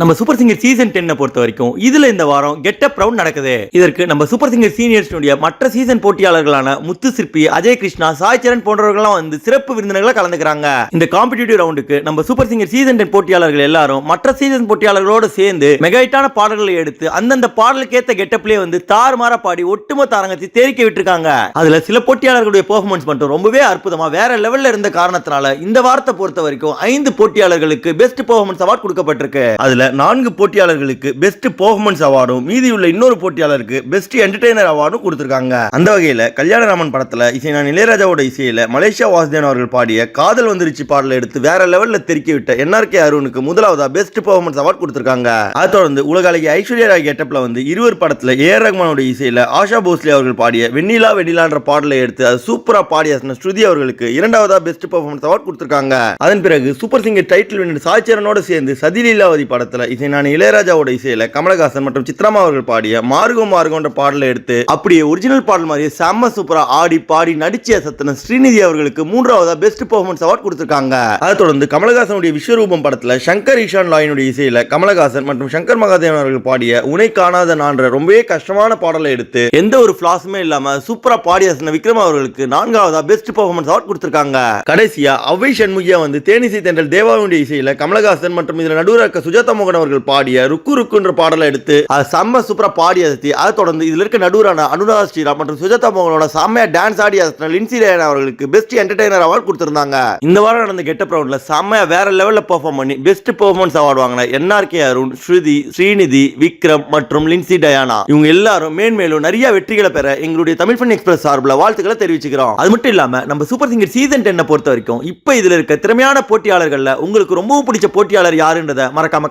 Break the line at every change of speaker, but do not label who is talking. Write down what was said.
நம்ம super singer season டென்னை பொறுத்த வரைக்கும் இதுல இந்த வாரம் கெட்டப் ரவுண்ட் நடக்குது. இதற்கு நம்ம சூப்பர் சிங்கர் சீனியர்ஸ்னுடைய மற்ற சீசன் போட்டியாளர்களான முத்து சிற்பி அஜய் கிருஷ்ணா சாய் சரண் போன்றவர்கள்லாம் வந்து சிறப்பு விருந்தினர்களாக கலந்துக்கிறாங்க. இந்த காம்படிட்டிவ் ரவுண்டுக்கு நம்ம சூப்பர் சிங்கர் சீசன் டென் போட்டியாளர்கள் எல்லாரும் மற்ற சீசன் போட்டியாளர்களோட சேர்ந்து மெகாயிட்டான பாடல்களை எடுத்து அந்தந்த பாடலுக்கேற்ற கெட்டப்லேயே வந்து தாறுமாற பாடி ஒட்டுமொத்த அரங்கத்தை தேரிக்க விட்டுருக்காங்க. அதுல சில போட்டியாளர்களுடைய பெர்ஃபார்மன்ஸ் மட்டும் ரொம்பவே அற்புதமா வேற லெவல்ல இருந்த காரணத்தினால இந்த வாரத்தை பொறுத்த வரைக்கும் ஐந்து போட்டியாளர்களுக்கு பெஸ்ட் பெர்ஃபார்மன்ஸ் அவார்ட் கொடுக்கப்பட்டிருக்கு. அதுல நான்கு போட்டியாளர்களுக்கு பெஸ்ட் பெர்ஃபார்மன்ஸ் அவார்டும் மீதி உள்ள இன்னொரு போட்டியாளருக்கு பெஸ்ட் என்டர்டெய்னர் அவார்டும் கொடுத்துருக்காங்க. அந்த வகையில் கல்யாணராமன் படத்தில் இசைஞான இளையராஜாவோட இசையில் மலேசியா வாசுதேவன் அவர்கள் பாடிய காதல் வந்துருச்சு பாடலை எடுத்து வேற லெவலில் தெறிக்க விட்ட என்ஆர்கே அருணுக்கு முதலாவதா பெஸ்ட் பெர்ஃபார்மன்ஸ் அவார்ட் கொடுத்துருக்காங்க. அதை தொடர்ந்து உலக அழகி ஐஸ்வர்யா ராய் கெட்டப்பில் வந்து இருவர் படத்தில் ஏ ஆர் ரஹ்மானோட இசையில் ஆஷா போஸ்லே அவர்கள் பாடிய வெண்ணிலா வெண்ணிலான்ற பாடலை எடுத்து அது சூப்பரா பாடிய ஸ்ருதி அவர்களுக்கு இரண்டாவதா பெஸ்ட் பெர்ஃபார்மன்ஸ் அவார்ட் கொடுத்துருக்காங்க. அதன் பிறகு சூப்பர் சிங்கர் டைட்டில் வின்னர் சாய்ச்சரனோட சேர்ந்து சதிலீலாவதி படத்தில் இசைஞான இளையராஜாவோட இசையில் கமலஹாசன் மற்றும் சித்ராமா அவர்கள் பாடிய மார்கோ மார்கோன்ற பாடலை எடுத்து அப்படியே ஒரிஜினல் பாடல் மாதிரியே செம்ம சூப்பரா ஆடி பாடி நடிச்சு சத்தன ஸ்ரீநிதி அவர்களுக்கு மூன்றாவதா பெஸ்ட் பெர்ஃபார்மன்ஸ் அவார்ட் கொடுத்திருக்காங்க. அதை தொடர்ந்து கமலஹாசனுடைய விஸ்வரூபம் படத்துல சங்கர் ஈஷான் லாயினுடைய இசையில கமலஹாசன் மற்றும் சங்கர் மகாதேவன் அவர்கள் பாடிய உனை காணாத நான்ற ரொம்பவே கஷ்டமான பாடலை எடுத்து எந்த ஒரு ஃபிளாஸுமே இல்லாம சூப்பரா பாடியசன் விக்ரம் அவர்களுக்கு நான்காவதா பெஸ்ட் பெர்ஃபார்மன்ஸ் அவார்ட் கொடுத்திருக்காங்க. கடைசியா அவ்வை சண்முகியா வந்து தேனிசை தென்றல் தேவாவுடைய இசையில கமலஹாசன் மற்றும் இதில் நடுவராக சுஜாதா மோகன் அவர்கள் பாடிய ருக்கு ருக்குன்ற பாடலை எடுத்து அதை செம்ம சூப்பரா பாடி அசத்தி அதை தொடர்ந்து இதில் இருக்க நடுவரான அனுராதா ஸ்ரீராம் மற்றும் சுஜாதா மோகனோட செம்மையா டான்ஸ் ஆடி அசத்தின லின்சி ரேயன் அவர்களுக்கு பெஸ்ட் என்டர்டைனர் அவார்டு கொடுத்துருந்தாங்க. இந்த வாரம் நடந்த கெட்டப் ரவுண்ட்ல செம்மையா வேற லெவலில் பெர்ஃபார்ம் பண்ணி பெஸ்ட் பெர்ஃபார்மன்ஸ் அவார்டு வாங்கின என்ஆர்கே அருண் ஸ்ருதி ஸ்ரீநிதி விக்ரம் மற்றும் லின்சி டயானா. இவங்க எல்லாரும் மேன்மேலும் நிறைய வெற்றிகளை பெற எங்களுடைய தமிழ் ஃபன் எக்ஸ்பிரஸ் சார்பில் வாழ்த்துக்களை தெரிவிச்சுக்கிறோம். அது மட்டும் இல்லாம நம்ம சூப்பர் சிங்கர் சீசன் டென்னை பொறுத்த வரைக்கும் இப்போ இதில் இருக்க திறமையான போட்டியாளர்களில் உங்களுக்கு ரொம்பவும் பிடிச்ச போட்டியாளர் யாருன்றத மறக்காம